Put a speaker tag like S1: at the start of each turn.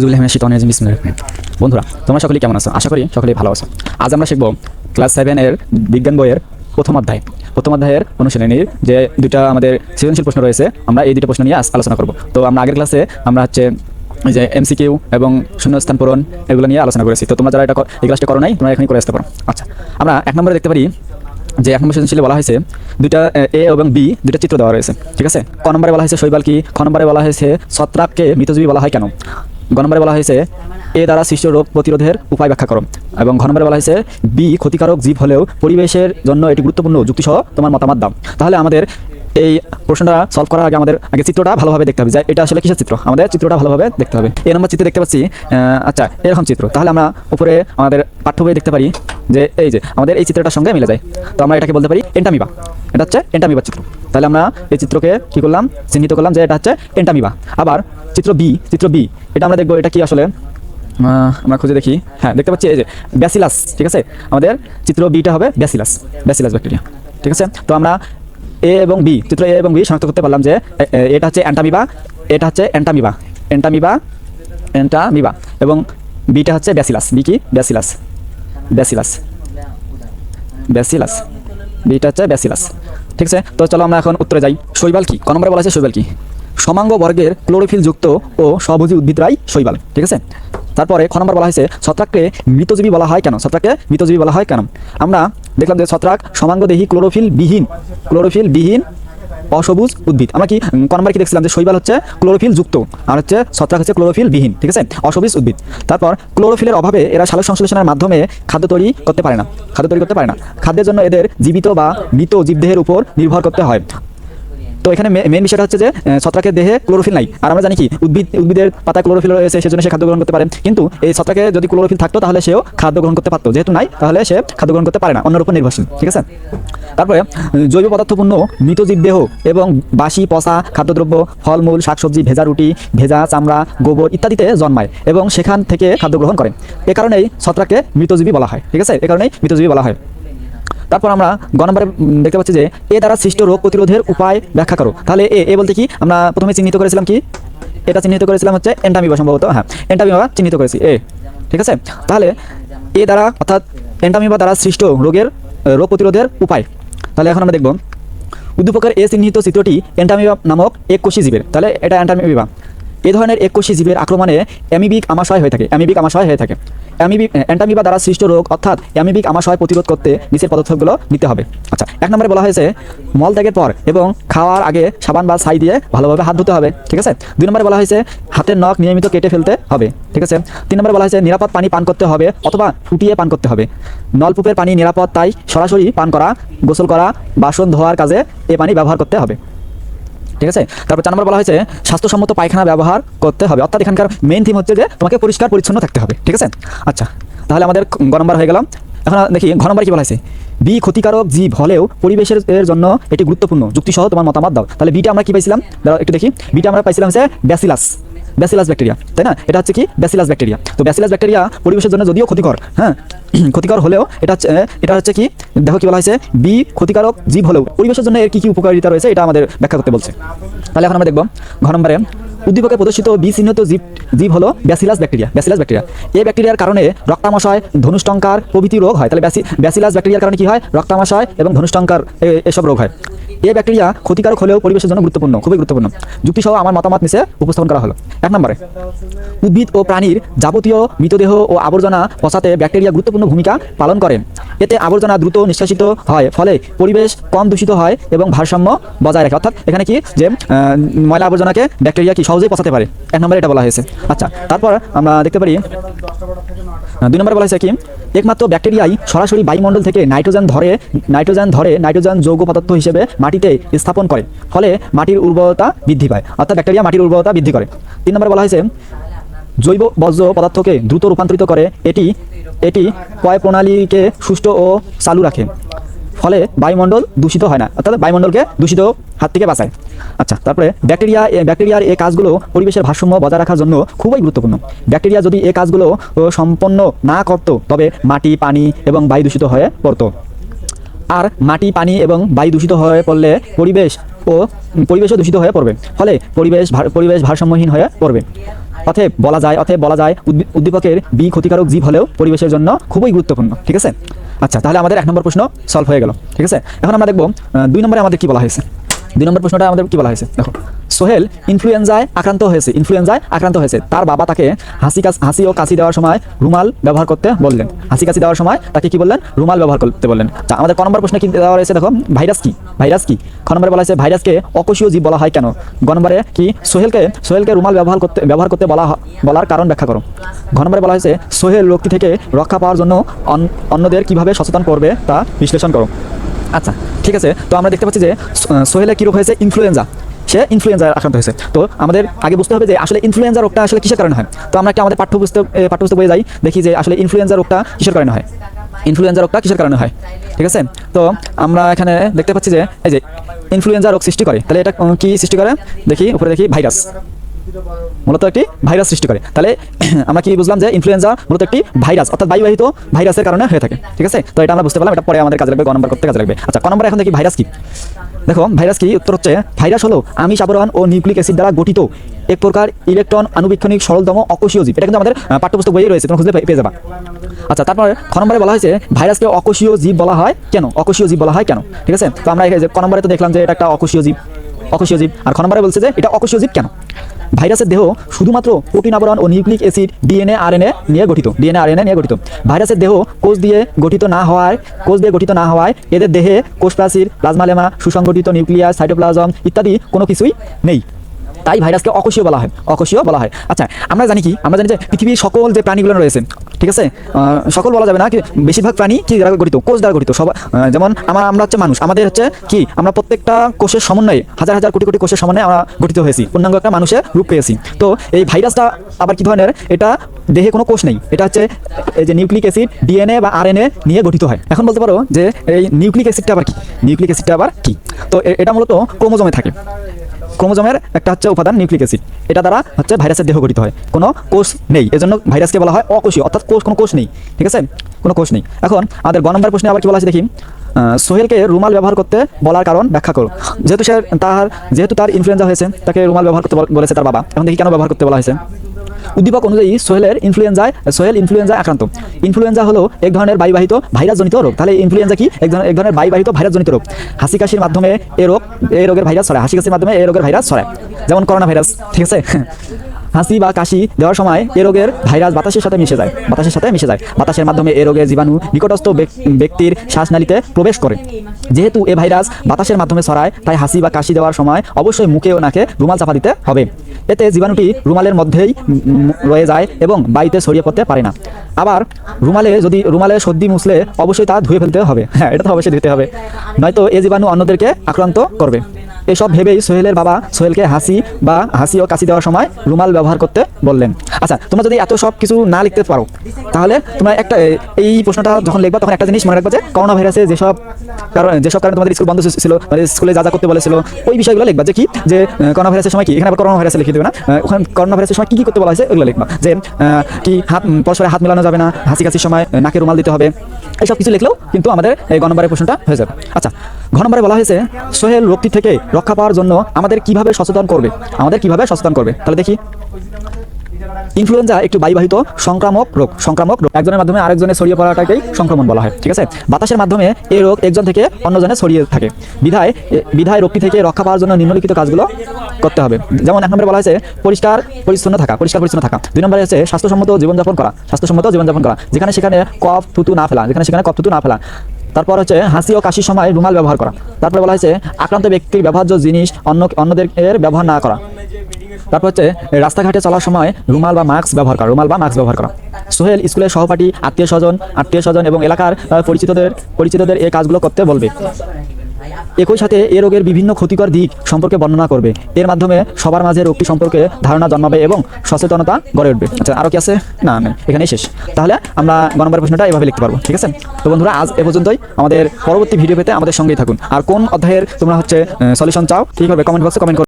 S1: রহিম। বন্ধুরা, তোমরা সকলেই কেমন আছো? আশা করি সকলেই ভালো আছো। আজ আমরা শিখব ক্লাস সেভেন এর বিজ্ঞান বইয়ের প্রথম অধ্যায়। প্রথম অধ্যায়ের অনুশীলনীর যে দুটা আমাদের সৃজনশীল প্রশ্ন রয়েছে, আমরা এই দুটো প্রশ্ন নিয়ে আলোচনা করব। তো আমরা আগের ক্লাসে আমরা হচ্ছে যে এমসিকিউ এবং শূন্যস্থান পূরণ এগুলো নিয়ে আলোচনা করেছি। তো তোমরা যারা এটা এই ক্লাসটা করো নাই, তোমরা এখনই করে আসতে পারো। আচ্ছা আমরা এক নম্বরে দেখতে পারি যে এক নম্বর সৃজনশীলে বলা হয়েছে, দুইটা, এ এবং বি দুইটা চিত্র দেওয়া রয়েছে। ঠিক আছে? ক নম্বরে বলা হয়েছে শৈবাল কি? খ নম্বরে বলা হয়েছে ছত্রাককে মৃতজীবী বলা হয় কেন? গ বলা হয়েছে, এ দ্বারা সৃষ্ট রোগ প্রতিরোধের উপায় ব্যাখ্যা করো। এবং ঘ নম্বরে বলা হয়েছে, বি ক্ষতিকারক জীব হলেও পরিবেশের জন্য এটি গুরুত্বপূর্ণ যুক্তিসহ তোমার মতামত দাও। তাহলে আমাদের এই প্রশ্নটা সলভ করার আগে আমাদের, আগে চিত্রটা ভালোভাবে দেখতে হবে। যে এটা আসলে কিসের চিত্র? আমাদের চিত্রটা ভালোভাবে দেখতে হবে। এই নম্বর চিত্রে দেখতে পাচ্ছি আচ্ছা এরকম চিত্র। তাহলে আমরা উপরে আমাদের পাঠ্য বই দেখতে পারি যে, এই যে, আমাদের এই চিত্রটার সঙ্গে মিলে যায়। তো আমরা এটাকে বলতে পারি এন্টামিবা। এটা হচ্ছে এন্টামিবা চিত্র। তাহলে আমরা এই চিত্রকে কি করলাম? চিহ্নিত করলাম যে এটা হচ্ছে এন্টামিবা আবার চিত্র বি চিত্র বি এটা আমরা দেখব এটা কি আসলে? আমরা খুঁজে দেখি। হ্যাঁ দেখতে পাচ্ছি এই যে ব্যাসিলাস ঠিক আছে? আমাদের চিত্র বিটা হবে ব্যাসিলাস ব্যাসিলাস ব্যাকটেরিয়া ঠিক আছে? তো আমরা এ এবং বি চিত্র এ এবং বি শনাক্ত করতে পারলাম যে এটা হচ্ছে অ্যান্টামিবা এটা হচ্ছে অ্যান্টামিবা অ্যান্টামিবা অ্যান্টামিবা এবং বিটা হচ্ছে ব্যাসিলাস বি কি? ব্যাসিলাস ব্যাসিলাস ব্যাসিলাস বিটা হচ্ছে ব্যাসিলাস ঠিক আছে? তো চলো আমরা এখন উত্তরে যাই। শৈবাল কি? ক নম্বরে বলা আছে শৈবাল কি? সমাঙ্গ বর্গের ক্লোরোফিল যুক্ত ও সবুজি উদ্ভিদরাই শৈবাল, ঠিক আছে? তারপরে খ নম্বর বলা হয়েছে, ছত্রাককে মৃতজীবী বলা হয় কেন? ছত্রাককে মৃতজীবী বলা হয় কেন? আমরা দেখলাম যে ছত্রাক সমাঙ্গদেহী ক্লোরোফিল বিহীন ক্লোরোফিল বিহীন অসবুজ উদ্ভিদ। আমরা কি ক নম্বর কি দেখছিলাম যে শৈবাল হচ্ছে ক্লোরোফিল যুক্ত আর হচ্ছে ছত্রাক হচ্ছে ক্লোরোফিল বিহীন, ঠিক আছে? অসবুজ উদ্ভিদ। তারপর ক্লোরোফিলের অভাবে এরা সালোক সংশ্লেষণের মাধ্যমে খাদ্য তৈরি করতে পারে না, খাদ্য তৈরি করতে পারে না। খাদ্যের জন্য এদের জীবিত বা মৃত জীবদেহের উপর নির্ভর করতে হয়। তো এখানে মেন বিষয়টা হচ্ছে যে ছত্রাকের দেহে ক্লোরোফিল নাই। আর আমরা জানি কি, উদ্ভিদ উদ্ভিদের পাতায় ক্লোরোফিল রয়েছে, সেজন্য সে খাদ্য গ্রহণ করতে পারে। কিন্তু এই ছত্রাকে যদি ক্লোরোফিল থাকতো, তাহলে সেও খাদ্য গ্রহণ করতে পারতো। যেহেতু নাই, তাহলে সে খাদ্য গ্রহণ করতে পারে না। অন্যের উপর নির্ভরশীল। ঠিক আছে? তারপরে, জৈব পদার্থপূর্ণ মৃতজীব দেহ এবং বাসি, পচা খাদ্যদ্রব্য, ফলমূল, শাকসবজি, ভেজা রুটি, ভেজা চামড়া, গোবর ইত্যাদিতে জন্মায় এবং সেখান থেকে খাদ্য গ্রহণ করে। এ কারণেই ছত্রাককে মৃতজীবী বলা হয়। ঠিক আছে? এ কারণেই মৃতজীবী বলা হয়। তারপর আমরা গ নম্বরে দেখতে পাচ্ছি যে এ দ্বারা সৃষ্ট রোগ প্রতিরোধের উপায় ব্যাখ্যা করো। তাহলে এ এ বলতে কি? আমরা প্রথমে চিহ্নিত করেছিলাম কি? এটা চিহ্নিত করেছিলাম হচ্ছে এন্টামিবা সম্ভবত। হ্যাঁ এন্টামিবা চিহ্নিত করেছি। এ, ঠিক আছে? তাহলে এ দ্বারা, অর্থাৎ এন্টামিবা দ্বারা সৃষ্ট রোগের রোগ প্রতিরোধের উপায়। তাহলে এখন আমরা দেখব। উদ্দীপকের এ চিহ্নিত চিত্রটি এন্টামিবা নামক এক কোষী জীবের। তাহলে এটা এন্টামিবা। এ ধরনের এককোষী জীবের আক্রমণে অ্যামিবিক আমাশয় হয়ে থাকে। অ্যামিবিক আমাশয় হয়ে থাকে। অ্যামিবিক অ্যান্টামিবা দ্বারা সৃষ্ট রোগ, অর্থাৎ অ্যামিবিক আমাশয় প্রতিরোধ করতে নিচের পদক্ষেপগুলো নিতে হবে। আচ্ছা এক নম্বরে বলা হয়েছে, মল ত্যাগের পর এবং খাওয়ার আগে সাবান বা ছাই দিয়ে ভালোভাবে হাত ধুতে হবে, ঠিক আছে? দুই নম্বরে বলা হয়েছে, হাতের নখ নিয়মিত কেটে ফেলতে হবে, ঠিক আছে? তিন নম্বরে বলা হয়েছে, নিরাপদ পানি পান করতে হবে অথবা ফুটিয়ে পান করতে হবে। নলকূপের পানি নিরাপদ, তাই সরাসরি পান করা, গোসল করা, বাসন ধোয়ার কাজে এ পানি ব্যবহার করতে হবে। ঠিক আছে? তারপর চার নম্বর বলা হয়েছে, স্বাস্থ্যসম্মত পায়খানা ব্যবহার করতে হবে। অর্থাৎ এখানকার মেন থিম হচ্ছে যে, তোমাকে পরিষ্কার পরিচ্ছন্ন থাকতে হবে, ঠিক আছে? আচ্ছা তাহলে আমাদের গ নম্বর হয়ে গেলাম। এখন দেখি, ঘ নম্বর কি বলা হয়েছে? বি ক্ষতিকারক জীব হলেও পরিবেশের, এর জন্য এটি গুরুত্বপূর্ণ। যুক্তিসহ তোমার মতামত দাও। তাহলে বিটা আমরা কি পাইছিলাম? একটু দেখি। বিটা আমরা পাইছিলাম হচ্ছে ব্যাসিলাস। ব্যাসিলাস ব্যাকটেরিয়া তাই না? এটা হচ্ছে কি? ব্যাসিলাস ব্যাকটেরিয়া তো ব্যাসিলাস ব্যাকটেরিয়া পরিবেশের জন্য যদিও ক্ষতিকর হ্যাঁ? ক্ষতিকর হলেও এটা এটা হচ্ছে কি? দেখো কি বলা হয়েছে? বি ক্ষতিকারক জীব হলেও। পরিবেশের জন্য এর কি কি উপকারিতা রয়েছে? এটা আমাদের ব্যাখ্যা করতে বলছে। তাহলে এখন আমরা দেখব। ঘর নম্বরে উদ্দীপকে প্রদর্শিত বি চিহ্নিত জীব জীব হলো ব্যাসিলাস ব্যাকটেরিয়া ব্যাসিলাস ব্যাকটেরিয়া এই ব্যাকটেরিয়ার কারণে রক্তামশয় ধনুষ্টঙ্কার প্রভৃতি রোগ হয়। তাহলে ব্যাসিলাস ব্যাকটেরিয়ার কারণে কি হয়? রক্তামশয় এবং ধনুষ্টঙ্কার এসব রোগ হয়। এই ব্যাকটেরিয়া ক্ষতিকারক হলেও পরিবেশের জন্য গুরুত্বপূর্ণ, খুবই গুরুত্বপূর্ণ। যুক্তিসহ আমার মতামত নিচে উপস্থাপন করা হলো। এক নম্বরে, উদ্ভিদ ও প্রাণীর যাবতীয় মৃতদেহ ও আবর্জনা পচাতে ব্যাকটেরিয়া গুরুত্বপূর্ণ ভূমিকা পালন করে। এতে আবর্জনা দ্রুত নিষ্কাশিত হয়, ফলে পরিবেশ কম দূষিত হয় এবং ভারসাম্য বজায় রাখে। অর্থাৎ এখানে কি? যে ময়লা আবর্জনাকে ব্যাকটেরিয়া কি সহজেই পচাতে পারে। এক নম্বরে এটা বলা হয়েছে। আচ্ছা তারপর আমরা দেখতে পারি দুই নম্বরে বলা হয়েছে কি, একমাত্র ব্যাকটেরিয়াই সরাসরি বায়ুমণ্ডল থেকে নাইট্রোজেন ধরে নাইট্রোজেন ধরে নাইট্রোজেন যৌগ পদার্থ হিসেবে মাটিতে স্থাপন করে। ফলে মাটির উর্বরতা বৃদ্ধি পায়। অর্থাৎ ব্যাকটেরিয়া মাটির উর্বরতা বৃদ্ধি করে। তিন নম্বরে বলা হয়েছে, জৈব বর্জ্য পদার্থকে দ্রুত রূপান্তরিত করে, এটি এটি কয় প্রণালীকে সুষ্ঠু ও চালু রাখে। ফলে বায়ুমণ্ডল দূষিত হয় না। অর্থাৎ বায়ুমণ্ডলকে দূষিত হাত থেকে বাঁচায়। আচ্ছা তারপরে ব্যাকটেরিয়া ব্যাকটেরিয়ার এই কাজগুলো পরিবেশের ভারসাম্য বজায় রাখার জন্য খুবই গুরুত্বপূর্ণ। ব্যাকটেরিয়া যদি এই কাজগুলো সম্পন্ন না করতো, তবে মাটি, পানি এবং বায়ু দূষিত হয়ে পড়তো। আর মাটি, পানি এবং বায়ু দূষিত হয়ে পড়লে পরিবেশ, ও, পরিবেশও দূষিত হয়ে পড়বে। ফলে পরিবেশ পরিবেশ ভারসাম্যহীন হয়ে পড়বে। অতএব বলা যায়, অতএব বলা যায়, উদ্দি- উদ্দীপকের বি ক্ষতিকারক জীব হলেও পরিবেশের জন্য খুবই গুরুত্বপূর্ণ। ঠিক আছে? আচ্ছা তাহলে আমাদের এক নম্বর প্রশ্ন সলভ হয়ে গেল, ঠিক আছে? এখন আমরা দেখব দুই নম্বরে আমাদের কি বলা হয়েছে? দুই নম্বর প্রশ্নটা আমাদের কি বলা হয়েছে? দেখো। সোহেল ইনফ্লুয়েঞ্জায় আক্রান্ত হয়েছে ইনফ্লুয়েঞ্জায় আক্রান্ত হয়েছে। তার বাবা তাকে হাসি হাসি ও কাশি দেওয়ার সময় রুমাল ব্যবহার করতে বললেন। হাসি কাশি দেওয়ার সময় তাকে কি বললেন? রুমাল ব্যবহার করতে বললেন। আচ্ছা আমাদের ক নম্বর প্রশ্নে কি দেওয়া রয়েছে দেখো? ভাইরাস কি? ভাইরাস কি? খ নম্বরে বলা হয়েছে, ভাইরাসকে অকোষীয় জীব বলা হয় কেন? গ নম্বরে কি সোহেলকে সোহেলকে রুমাল ব্যবহার করতে ব্যবহার করতে বলা বলার কারণ ব্যাখ্যা করো। ঘ নম্বরে বলা হয়েছে, সোহেল রোগটি থেকে রক্ষা পাওয়ার জন্য অন্যদের কীভাবে সচেতন করবে তা বিশ্লেষণ করো। আচ্ছা ঠিক আছে। তো আমরা দেখতে পাচ্ছি যে সোহেলের কী রোগ হয়েছে? ইনফ্লুয়েঞ্জা। সে ইনফ্লুয়েঞ্জার আক্রান্ত হয়েছে। তো আমাদের আগে বুঝতে হবে যে, আসলে ইনফ্লুয়েঞ্জা রোগটা আসলে কিসের কারণে হয়? তো আমরা একটা আমাদের পাঠ্যপুস্তক পাঠ্যপুস্তক বইয়ে যাই, দেখি যে আসলে ইনফ্লুয়েঞ্জা রোগটা কিসের কারণে হয়? ইনফ্লুয়েঞ্জা রোগটা কিসের কারণে হয়? ঠিক আছে? তো আমরা এখানে দেখতে পাচ্ছি যে, এই যে ইনফ্লুয়েঞ্জা রোগ সৃষ্টি করে। তাহলে এটা কি সৃষ্টি করে? দেখি, উপরে দেখি, ভাইরাস। মূলত একটি ভাইরাস সৃষ্টি করে। তাহলে আমরা কি বুঝলাম যে ইনফ্লুয়েঞ্জা মূলত একটি ভাইরাস, অর্থাৎ বায়ুবাহিত ভাইরাসের কারণে হয়ে থাকে, ঠিক আছে? তো এটা আমরা বুঝতে পারলাম, এটা পরে আমাদের কাজে লাগবে, গ নম্বর করতে কাজে লাগবে। আচ্ছা ক নম্বর এখন দেখি ভাইরাস কি। দেখো, ভাইরাস কি? উত্তর হচ্ছে, ভাইরাস হলো আমিষ আবরণ ও নিউক্লিক অ্যাসিড দ্বারা গঠিত এক প্রকার ইলেকট্রন আণুবীক্ষণিক সরলতম অকোষীয় জীব। এটা কিন্তু আমাদের পাঠ্যপুস্তক বইয়ে রয়েছে তুমি খুঁজলে পেয়ে- যাবা। আচ্ছা তারপর খ নম্বরে বলা হয়েছে, ভাইরাসকে অকোষীয় জীব বলা হয় কেন? অকোষীয় জীব বলা হয় কেন? ঠিক আছে? তো আমরা যে ক নম্বরে তো দেখলাম যে এটা একটা অকোষীয় জীব। অকোষীয় জীব। আর খ নম্বরে বলছে যে, এটা অকোষীয় জীব কেন? ভাইরাসের দেহ শুধুমাত্র প্রোটিন আবরণ ও নিউক্লিক অ্যাসিড, ডিএনএ, আরএনএ নিয়ে গঠিত। ডিএনএ, আরএনএ নিয়ে গঠিত। ভাইরাসের দেহ কোষ দিয়ে গঠিত না হওয়ায়, কোষ দিয়ে গঠিত না হওয়ায় এদের দেহে কোষ প্রাচীর প্লাজমালেমা সুসংগঠিত নিউক্লিয়াস, সাইটোপ্লাজম ইত্যাদি কোনো কিছুই নেই। তাই ভাইরাসকে অকোষীয় বলা হয়, অকোষীয় বলা হয়। আচ্ছা আমরা জানি কি? আমরা জানি যে পৃথিবীর সকল যে প্রাণীগুলো রয়েছে, ঠিক আছে? সকল বলা যাবে না কি? বেশিরভাগ প্রাণী কি দ্বারা গঠিত? কোষ দ্বারা গঠিত। সব যেমন আমার, আমরা হচ্ছে মানুষ। আমাদের হচ্ছে কি? আমরা প্রত্যেকটা কোষের সমন্বয়ে, হাজার হাজার কোটি কোটি কোষের সমন্বয়ে আমরা গঠিত হয়েছি। পূর্ণাঙ্গ একটা মানুষের রূপ পেয়েছি। তো এই ভাইরাসটা আবার কি ধরনের? এটা দেহে কোনো কোষ নেই। এটা হচ্ছে এই যে নিউক্লিক অ্যাসিড, ডিএনএ বা আরএনএ নিয়ে গঠিত হয়। এখন বলতে পারো যে এই নিউক্লিক অ্যাসিডটা আবার কি? নিউক্লিক অ্যাসিডটা আবার কি? তো এটা মূলত ক্রোমোজোমে থাকে। ক্রোমোজোমের একটা হচ্ছে উপাদান নিউক্লিক অ্যাসিড। এটা দ্বারা হচ্ছে ভাইরাসের দেহ গঠিত হয়। কোনো কোষ নেই। এজন্য ভাইরাসকে বলা হয় অকোষীয়। অর্থাৎ কোষ, কোনো কোষ নেই। ঠিক আছে? কোনো কোষ নেই। এখন আমাদের গ নম্বর প্রশ্নে আবার কি বলা আছে দেখি? সোহেলকে রুমাল ব্যবহার করতে বলার কারণ ব্যাখ্যা করো। যেহেতু সে তার যেহেতু তার ইনফ্লুয়েঞ্জা হয়েছে, তাকে রুমাল ব্যবহার করতে বলেছে তার বাবা। এখন দেখি কেন ব্যবহার করতে বলা হয়েছে? উদ্দীপক অনুযায়ী সোহেলের ইনফ্লুয়েঞ্জায় সোহেল ইনফ্লুয়েঞ্জায় আক্রান্ত। ইনফ্লুয়েঞ্জা হলো এক ধরনের বায়ুবাহিত ভাইরাসজনিত রোগ। তাহলে ইনফ্লুয়েঞ্জা কি? এক ধরনের এক ধরনের বায়ুবাহিত ভাইরাসজনিত রোগ। হাসি কাশির মাধ্যমে এ রোগ এই রোগের ভাইরাস ছড়ায়। হাসি কাশির মাধ্যমে এই রোগের ভাইরাস ছড়ায়। যেমন করোনা ভাইরাস, ঠিক আছে? হাসি বা কাশি দেওয়ার সময় এ রোগের ভাইরাস বাতাসের সাথে মিশে যায়, বাতাসের সাথে মিশে যায়। বাতাসের মাধ্যমে এ রোগের জীবাণু নিকটস্থ ব্যক- ব্যক্তির শ্বাসনালীতে প্রবেশ করে। যেহেতু এ ভাইরাস বাতাসের মাধ্যমে ছড়ায়, তাই হাসি বা কাশি দেওয়ার সময় অবশ্যই মুখে ও নাকে রুমাল চাপা দিতে হবে। এতে জীবাণুটি রুমালের মধ্যেই রয়ে যায় এবং বায়ুতে ছড়িয়ে পড়তে পারে না। আবার রুমালে যদি রুমালে সর্দি মুছলে অবশ্যই তা ধুয়ে ফেলতে হবে। হ্যাঁ এটা তো অবশ্যই ধুতে হবে। নয়তো এ জীবাণু অন্যদেরকে আক্রান্ত করবে। এসব ভেবেই সোহেলের বাবা সোহেলকে হাসি বা হাসি ও কাশি দেওয়ার সময় রুমাল ব্যবহার করতে বললেন। আচ্ছা তোমরা যদি এত সব কিছু না লিখতে পারো, তাহলে তোমরা একটা, এই প্রশ্নটা যখন লিখবা, তখন একটা জিনিস মনে রাখবা যে করোনা ভাইরাসে যেসব কারণ যেসব কারণে তোমাদের স্কুল বন্ধ ছিল মানে স্কুলে যা যা করতে বলেছিল, ওই বিষয়গুলো লিখবা যে কি, যে করোনা ভাইরাসের সময় কি, এখানে আবার করোনা ভাইরাসে লিখে দেবে না। ওখানে করোনা ভাইরাসের সময় কি কি করতে বলা হয়েছে, ওগুলো লিখবা। যে কি হাত পরস্পরে হাত মেলানো যাবে না, হাসি কাশির সময় নাকে রুমাল দিতে হবে এইসব কিছু লিখলেও কিন্তু আমাদের এই গ নম্বরের প্রশ্নটা হয়ে যাবে। আচ্ছা ঘ নম্বরে বলা হয়েছে, সোহেল রোগটি থেকে রক্ষা পাওয়ার জন্য আমাদের কীভাবে সচেতন করবে? আমাদের কীভাবে সচেতন করবে? তাহলে দেখি। ইনফ্লুয়েঞ্জা একটি বায়ুবাহিত সংক্রামক রোগ। সংক্রামক রোগ। একজনের মাধ্যমে আরেকজনে ছড়িয়ে পড়াটাকেই সংক্রমণ বলা হয়, ঠিক আছে? বাতাসের মাধ্যমে এই রোগ একজন থেকে অন্যজনে ছড়িয়ে থাকে। বিধায় বিধায় রোগটি থেকে রক্ষা পাওয়ার জন্য নিম্নলিখিত কাজগুলো করতে হবে। যেমন এক নম্বরে বলা হয়েছে, পরিষ্কার পরিচ্ছন্ন থাকা, পরিষ্কার পরিচ্ছন্ন থাকা। দুই নম্বরে হচ্ছে, স্বাস্থ্যসম্মত জীবনযাপন করা, স্বাস্থ্যসম্মত জীবনযাপন করা। যেখানে সেখানে কফ থুতু না ফেলা, যেখানে সেখানে কফ থুতু না ফেলা। তারপর হচ্ছে, হাসি ও কাশির সময় রুমাল ব্যবহার করা। তারপরে বলা হয়েছে, আক্রান্ত ব্যক্তির ব্যবহার্য জিনিস অন্য, অন্যদের ব্যবহার না করা। তারপর হচ্ছে, রাস্তাঘাটে চলার সময় রুমাল বা মাস্ক ব্যবহার করা, রুমাল বা মাস্ক ব্যবহার করা। সোহেল স্কুলের সহপাঠী, আত্মীয় স্বজন আত্মীয় স্বজন এবং এলাকার পরিচিতদের পরিচিতদের এই কাজগুলো করতে বলবে। একই সাথে এ রোগের বিভিন্ন ক্ষতিকর দিক সম্পর্কে বর্ণনা করবে। এর মাধ্যমে সবার মাঝে রোগটি সম্পর্কে ধারণা জন্মাবে এবং সচেতনতা গড়ে উঠবে। আচ্ছা আরও কি আছে? না না, এখানেই শেষ। তাহলে আমরা গণবার প্রশ্নটা এভাবে লিখতে পারব, ঠিক আছে? তো বন্ধুরা, আজ এ পর্যন্তই। আমাদের পরবর্তী ভিডিও পেতে আমাদের সঙ্গেই থাকুন। আর কোন অধ্যায়ের তোমরা হচ্ছে সলিউশন চাও, ঠিক হবে? কমেন্ট বক্সে কমেন্ট